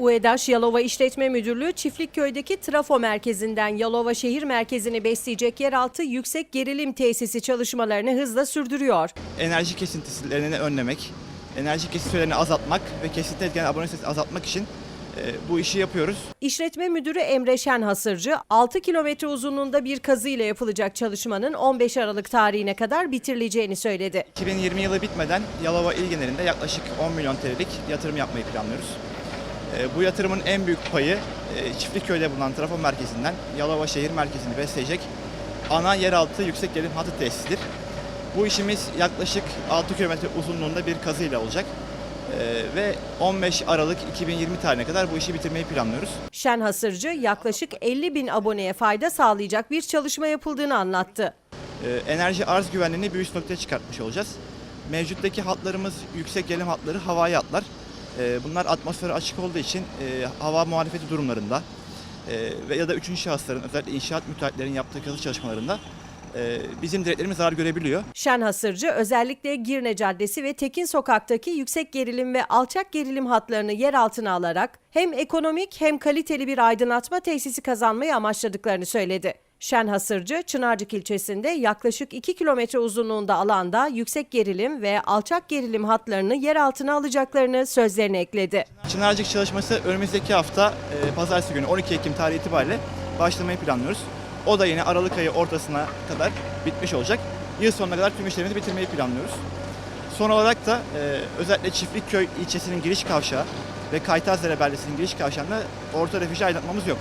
UEDAŞ Yalova İşletme Müdürlüğü Çiftlikköy'deki trafo merkezinden Yalova şehir merkezini besleyecek yeraltı yüksek gerilim tesisi çalışmalarını hızla sürdürüyor. enerji kesintisilerini önlemek, enerji kesintisilerini azaltmak ve kesinti etken abone sayısını azaltmak için e, bu işi yapıyoruz. İşletme Müdürü Emre Şen Hasırcı 6 kilometre uzunluğunda bir kazıyla yapılacak çalışmanın 15 Aralık tarihine kadar bitirileceğini söyledi. 2020 yılı bitmeden Yalova il genelinde yaklaşık 10 milyon TL'lik yatırım yapmayı planlıyoruz. E, Bu yatırımın en büyük payı e, Çiftlikköy'de bulunan trafo merkezinden Yalova şehir merkezini besleyecek ana yeraltı yüksek gerilim hattı tesisidir. Bu işimiz yaklaşık 6 kilometre uzunluğunda bir kazıyla olacak. E, Ve 15 Aralık 2020 tarihine kadar bu işi bitirmeyi planlıyoruz. Şen Hasırcı yaklaşık 50 bin aboneye fayda sağlayacak bir çalışma yapıldığını anlattı. Ee, enerji arz güvenliğini bir üst noktaya çıkartmış olacağız. Mevcuttaki hatlarımız yüksek gerilim hatları havai hatlar. Ee, Bunlar atmosfere açık olduğu için e, hava muhalefeti durumlarında e, ve ya da üçüncü şahısların özellikle inşaat müteahhitlerin yaptığı kazı çalışmalarında e, bizim direklerimiz zarar görebiliyor. Şen Hasırcı özellikle Girne Caddesi ve Tekin Sokak'taki yüksek gerilim ve alçak gerilim hatlarını yer altına alarak hem ekonomik hem kaliteli bir aydınlatma tesisi kazanmayı amaçladıklarını söyledi. Şen Hasırcı, Çınarcık ilçesinde yaklaşık 2 kilometre uzunluğunda alanda yüksek gerilim ve alçak gerilim hatlarını yer altına alacaklarını sözlerine ekledi. Çınarcık çalışması önümüzdeki hafta e, pazartesi günü 12 Ekim tarihi itibariyle başlamayı planlıyoruz. O da yine Aralık ayı ortasına kadar bitmiş olacak. Yıl sonuna kadar tüm işlerimizi bitirmeyi planlıyoruz. Son olarak da e, özellikle Çiftlikköy ilçesinin giriş kavşağı ve Kaytazdere beldesinin giriş kavşağında orta refüji aydınlatmamız yok.